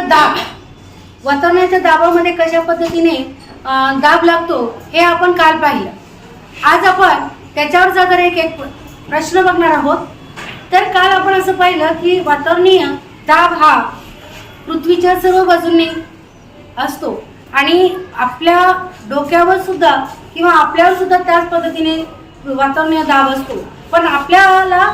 वातावरणाचा दाब. वातावरणाच्या दाबामध्ये कशा पद्धतीने दाब लागतो हे आपण काल पाहिलं. आज आपण त्याच्यावर जर एक एक प्रश्न बघणार आहोत तर काल आपण असं पाहिलं की वातावरणीय दाब हा पृथ्वीच्या सर्व बाजूंनी असतो. आणि आपल्या डोक्यावर सुद्धा किंवा आपल्यावर सुद्धा त्याच पद्धतीने वातावरणीय दाब असतो. पण आपल्याला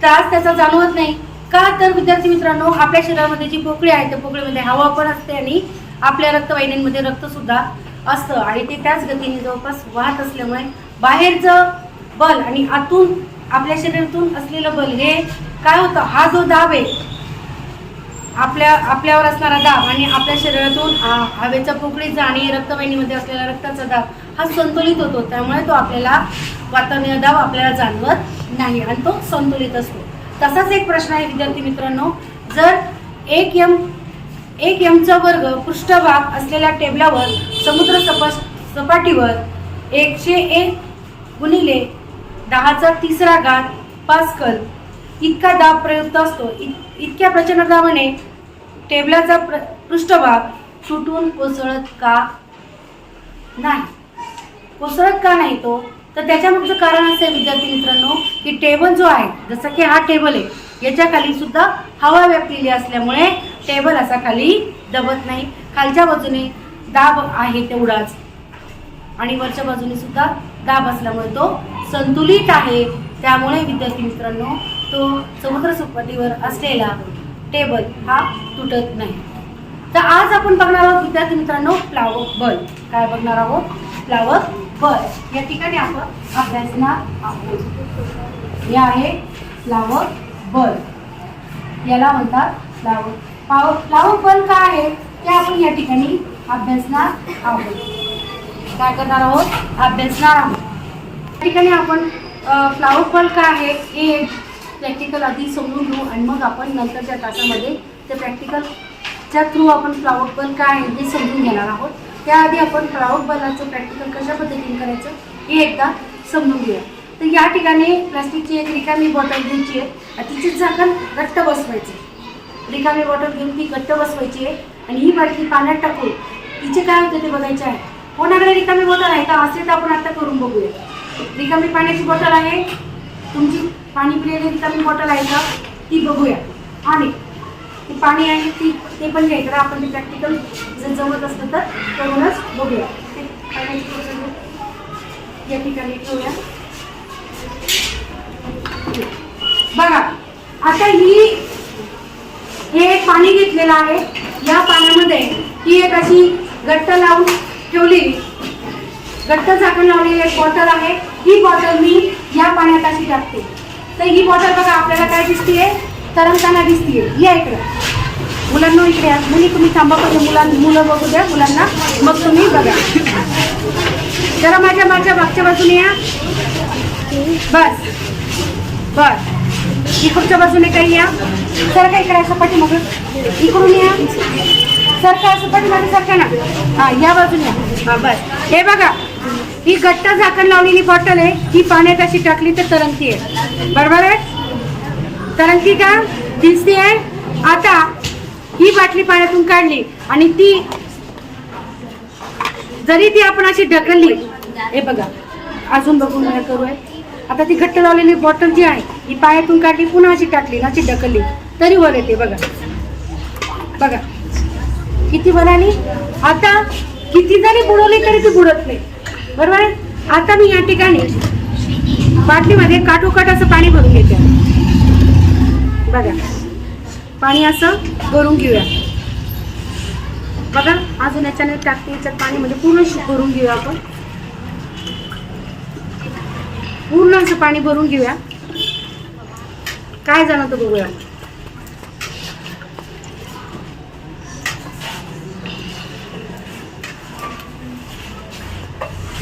त्रास त्याचा जाणवत नाही. का तर विद्यार्थी मित्रांनो आपल्या शरीरामध्ये जी पोकळी आहे त्या पोकळीमध्ये हवा पण असते आणि आपल्या रक्तवाहिन्यांमध्ये रक्त सुद्धा असतं आणि ते त्याच गतीने जवळपास वाहत असल्यामुळे बाहेरचं बल आणि आतून आपल्या शरीरातून असलेलं बल हे काय होतं? हा जो दाब आहे आपल्या आपल्यावर असणारा दाब आणि आपल्या शरीरातून हवेच्या हवेचा पोकळीचा आणि रक्तवाहिनीमध्ये असलेला रक्ताचा दाब हा संतुलित होतो. त्यामुळे तो आपल्याला वातावरणीय दाब आपल्याला जाणवत नाही आणि तो संतुलित असतो. तसाच एक प्रश्न आहे विद्यार्थी मित्रांनो. जर एक यम एक यमचा वर्ग पृष्ठभाग असलेल्या टेबलावर समुद्र सपा सपाटीवर एकशे एक गुणिले दहाचा तिसरा घात पास्कल इतका दाब प्रयुक्त असतो. इत- इतक्या प्रचंड दाबाने टेबलाचा प्र पृष्ठभाग तुटून कोसळत का नाही? कोसळत का नाही तो? तर त्याच्यामागचं कारण असं आहे विद्यार्थी मित्रांनो की टेबल जो आहे जसं की हा टेबल आहे याच्या खाली सुद्धा हवा व्यापलेली असल्यामुळे टेबल असा खाली दबत नाही. खालच्या बाजूने दाब आहे तेवढाच. आणि वरच्या बाजूने सुद्धा दाब असल्यामुळे तो संतुलित आहे. त्यामुळे विद्यार्थी मित्रांनो तो समुद्र सपाटीवर असलेला टेबल हा तुटत नाही. तर आज आपण बघणार आहोत विद्यार्थी मित्रांनो प्लावक बल काय बघणार आहोत? प्लावक बर या ठिकाणी आपण अभ्यासणार आहोत. हे आहे फ्लावर बल. याला म्हणतात फ्लावर पाव फ्लावर बल काय आहे? ते आपण या ठिकाणी अभ्यासणार आहोत. काय करणार आहोत? अभ्यासणार आहोत. या ठिकाणी आपण फ्लावर बल काय आहे? हे प्रॅक्टिकल आधी समजून घेऊ आणि मग आपण नंतरच्या तासामध्ये ते प्रॅक्टिकलच्या थ्रू आपण फ्लावर बल काय आहे हे समजून घेणार आहोत. त्याआधी आपण क्राऊड बलाचं प्रॅक्टिकल कशा पद्धतीने करायचं हे एकदा समजून घेऊया. तर या ठिकाणी प्लास्टिकची एक रिकामी बॉटल घ्यायची आहे. तिची झाकण घट्ट बसवायची रिकामी बॉटल घेऊन ती घट्ट बसवायची आहे. आणि ही बाटली पाण्यात टाकून तिचे काय होते ते बघायचे आहे. कोणाकडे रिकामी बॉटल आहे का असे तर आपण आता करून बघूया. रिकामी पाण्याची बॉटल आहे. तुमची पाणी पिलेली रिकामी बॉटल आहे का? ती बघूया. आणि पाणी आहे ती ते पण घ्यायचं. आपण ते प्रॅक्टिकल जर जमत असलं तर करूनच बघूया. ते पाण्याची या ठिकाणी ठेवूया. बघा आता ही हे एक पाणी घेतलेलं आहे. या पाण्यामध्ये ही एक अशी गट्ट लावून ठेवलेली गट्ट झाकण लावलेली एक बॉटल आहे. ही बॉटल मी या पाण्यात अशी टाकते. तर ही बॉटल बघा आपल्याला काय दिसतीये? तरंगताना दिसतीये. या इकडं. मुलांना इकडे या. मुली तुम्ही थांबा पहिले. मुलां मुलं बघू द्या. मुलांना मग तुम्ही बघा. जरा माझ्या माझ्या मागच्या बाजूने या. बस. बस. इकडच्या बाजूने काही या. सर काय असं पाठी मग. इकडून या. सर काय असं पाठी माझ्या सारखा ना? हा या बाजूने या. हा बस. हे बघा. ही घट्ट झाकण लावलेली बॉटल आहे. ही पाण्यात अशी टाकली तर तरंगती आहे. बरोबर आहे? तरंगती का? दिसते आहे? आता ही बाटली पाण्यातून काढली आणि ती जरी ती आपण अशी ढकलली हे बघा अजून बघून मला करू आहे आता ती घट्ट लावलेली बॉटल जी आहे ही पायातून काढली पुन्हा अशी टाकली ना अशी ढकलली. तरी वर येते बघा. बघा. किती वर आता किती जरी बुडवली तरी ती बुडत नाही. बरोबर आहे? आता मी या ठिकाणी बाटलीमध्ये काठोकाठ असं पाणी भरून घेते. बघा. पाणी असं भरून घेऊया. बघा अजून याच्याने टाकते याच्यात पाणी म्हणजे पूर्ण भरून घेऊया आपण. पूर्ण असं पाणी भरून घेऊया. काय जाणवतं बघूया.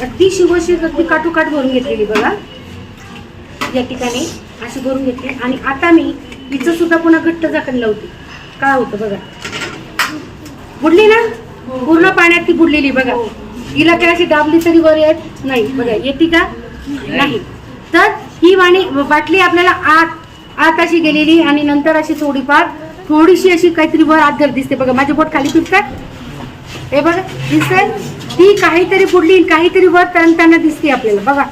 अगदी शिवशी अगदी काटोकाट भरून घेतलेली बघा. या ठिकाणी अशी भरून घेतली. आणि आता मी हिचं सुद्धा पुन्हा घट्ट झाकण लावते. काय होतं बघा. बुडली ना? पूर्ण पाण्यात ती बुडलेली बघा. हिला काय अशी दाबली तरी वर येत नाही. बघा येते का? नाही. तर ही वाणी बाटली आपल्याला आत आत अशी गेलेली आणि नंतर अशी थोडीफार थोडीशी अशी काहीतरी वर आत दिसते. बघा माझे बोट खाली फिरतात. हे बघा दिसतंय? ती काहीतरी पुढली काहीतरी वर तरंगताना दिसते आपल्याला. बघा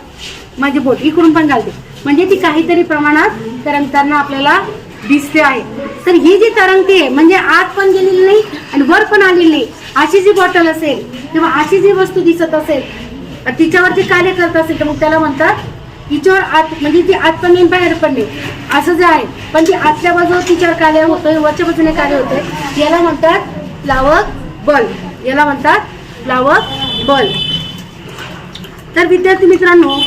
माझी बोट इकडून पण घालते म्हणजे ती काहीतरी प्रमाणात तरंगताना आपल्याला दिसते आहे. तर ही जी तरंगती आहे म्हणजे आत पण गेलेली नाही आणि वर पण आलेली नाही अशी जी बॉटल असेल किंवा अशी जी वस्तू दिसत असेल तिच्यावर जे कार्य करत असेल तर मग त्याला म्हणतात तिच्यावर आत म्हणजे ती आत पण नाही बाहेर पण नाही. असं जे आहे पण ती आतल्या बाजूवर तिच्यावर कार्य होतंय वरच्या बाजूने कार्य होते याला म्हणतात प्लावक बल. याला म्हणतात प्लावक बल. तर विद्यार्थी मित्रांनो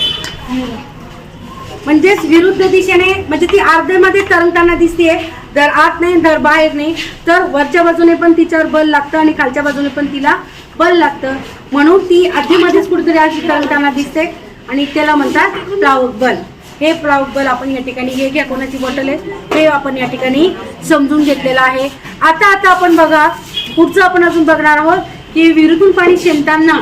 म्हणजेच विरुद्ध दिशेने म्हणजे ती अर्ध्यामध्ये तरंगताना दिसते जर आत नाही जर बाहेर नाही तर वरच्या बाजूने पण तिच्यावर बल लागतं आणि खालच्या बाजूने पण तिला बल लागतं. म्हणून ती आधीमध्येच कुठेतरी अशी तरंगताना दिसते आणि त्याला म्हणतात प्लावक बल. हे प्लावक बल आपण या ठिकाणी हे घ्या कोणाची बॉटल आहे? हे आपण या ठिकाणी समजून घेतलेलं आहे. आता आता आपण बघा पुढचं आपण अजून बघणार आहोत की विहिरीतून पाणी शेणताना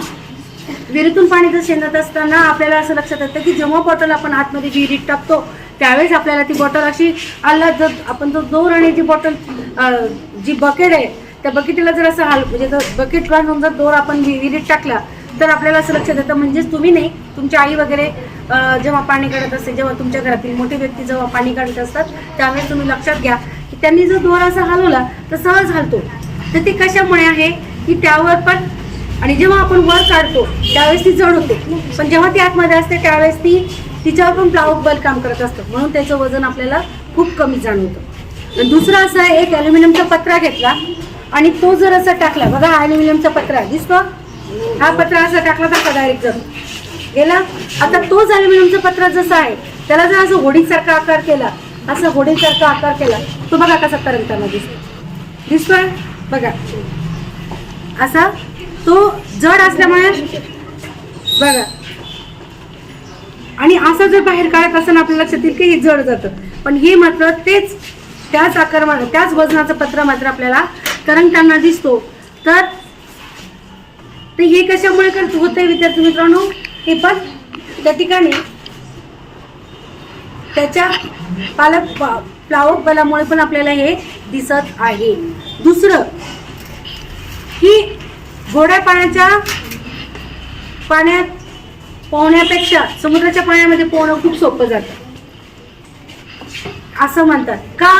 विहिरीतून पाणी जर शेणत असताना आपल्याला असं लक्षात येतं की जेव्हा बॉटल आपण आतमध्ये विहिरीत टाकतो त्यावेळेस आपल्याला ती बॉटल अशी आला जर आपण जो दोर आणि जी बॉटल जी बकेट आहे त्या बकेटीला जर असं हाल म्हणजे जर बकेट बांधून जर दोर आपण विहिरीत टाकला तर आपल्याला असं लक्षात येतं म्हणजेच तुम्ही नाही तुमची आई वगैरे जेव्हा पाणी काढत असते जेव्हा तुमच्या घरातील मोठे व्यक्ती जेव्हा पाणी काढत असतात त्यावेळेस तुम्ही लक्षात घ्या की त्यांनी जर दोर असा हलवला तर सहज हलतो. तर ते कशामुळे आहे? की त्यावर पण आणि जेव्हा आपण वर काढतो त्यावेळेस ती जड होते. पण जेव्हा ती आतमध्ये असते त्यावेळेस ती तिच्यावर पण प्लावक बल काम करत असतं. म्हणून त्याचं वजन आपल्याला खूप कमी जाणवतं. आणि दुसरं असं आहे एक ॲल्युमिनियमचा पत्रा घेतला आणि तो जर असा टाकला बघा ॲल्युमिनियमचा पत्रा दिसतो. हा पत्रा असा टाकला तर डायरेक्ट जर गेला? आता तोच ॲल्युमिनियमचा पत्रा जसा आहे त्याला जर असं होडीसारखा आकार केला असं होडीसारखा आकार केला तो बघा कसा तरंगताना दिसतो. दिसतोय? बघा. असा तो जड असल्यामुळे बघा. आणि असं जर बाहेर काढत असताना आपल्या लक्षात येईल की हे जड जातं. पण हे मात्र तेच त्याच आकार त्याच वजनाचं पत्र मात्र आपल्याला तरंगताना दिसतो. तर ते हे कशामुळे करत होतंय विद्यार्थी मित्रांनो? हे पण त्या ठिकाणी त्याच्या पालक प्लावक बलामुळे पण आपल्याला हे दिसत आहे. दुसरं की गोड्या पाण्याच्या पाण्यात पोहण्यापेक्षा समुद्राच्या पाण्यामध्ये पोहणं खूप सोपं जातं. असं म्हणतात. का?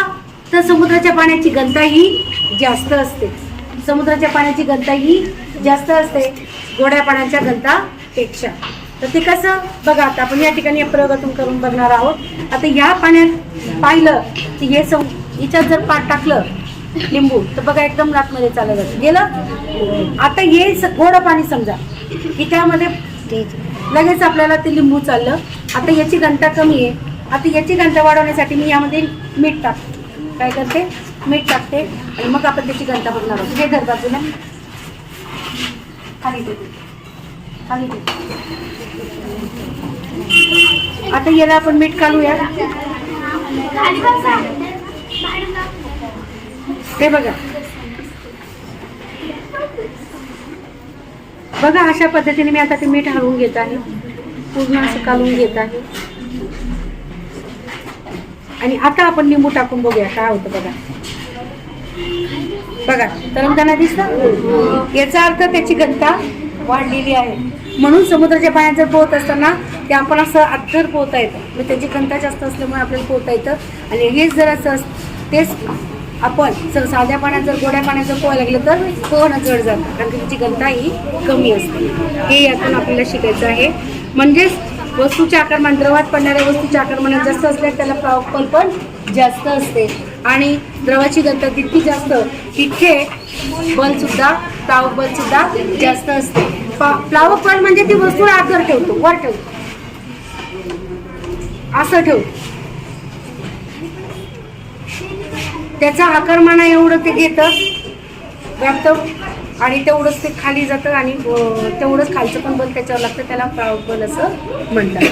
तर समुद्राच्या पाण्याची गंता ही जास्त असते. समुद्राच्या पाण्याची गंता ही जास्त असते गोड्या पाण्याच्या गंतापेक्षा तर ते कसं? बघा आता आपण या ठिकाणी प्रयोगातून करून बघणार आहोत. आता या पाण्यात पाहिलं तर हे सम हिच्यात जर पाठ टाकलं लिंबू. तर बघा एकदम लाटमध्ये चाललं जातं गेलं? आता हे स- गोडं पाणी समजा. की त्यामध्ये लगेच आपल्याला ते लिंबू चाललं. आता याची घनता कमी आहे. आता याची घनता वाढवण्यासाठी मी यामध्ये मीठ टाकते. काय करते? मीठ टाकते. आणि मग आपण त्याची घनता बघणार आहोत. हे धर बाजूला. खाली खाली आता याला आपण मीठ घालूया. हे बघा. बघा अशा पद्धतीने मी आता ते मीठ हलवून घेत आहे. पूर्ण असं कालवून घेत आहे. आणि आता आपण लिंबू टाकून बघूया काय होतं बघा. बघा तरंगताना दिसतं? याचा अर्थ त्याची घनता वाढलेली आहे. म्हणून समुद्राच्या पाण्यात जर पोहत असताना ते आपण असं अत्तर पोहता येतं. मग त्याची घनता जास्त असल्यामुळे आपल्याला पोहता येतं. आणि हेच जर असं अस- तेच आपण जर साध्या पाण्यात जर गोड्या पाण्यात जर पोहायला लागलं तर पोहणं जड जातं कारण की त्याची घनता ही कमी असते. हे यातून आपल्याला शिकायचं आहे. म्हणजेच वस्तूच्या आकारमान द्रवात पडणाऱ्या वस्तूच्या आकारमानात जास्त असल्या त्याला प्लावकल पण जास्त असते. आणि द्रवाची घनता जितकी जास्त तितके बलसुद्धा प्लावक बल सुद्धा जास्त असते. प्लावक बल म्हणजे ती वस्तू आकर ठेवतो वर ठेवतो. असं ठेवतो. त्याचा आकारमाना एवढं ते घेतं व्याप्त आणि तेवढंच ते खाली जातं आणि तेवढंच खालचं पण बल त्याच्यावर लागतं त्याला प्लावक बल असं म्हणतात.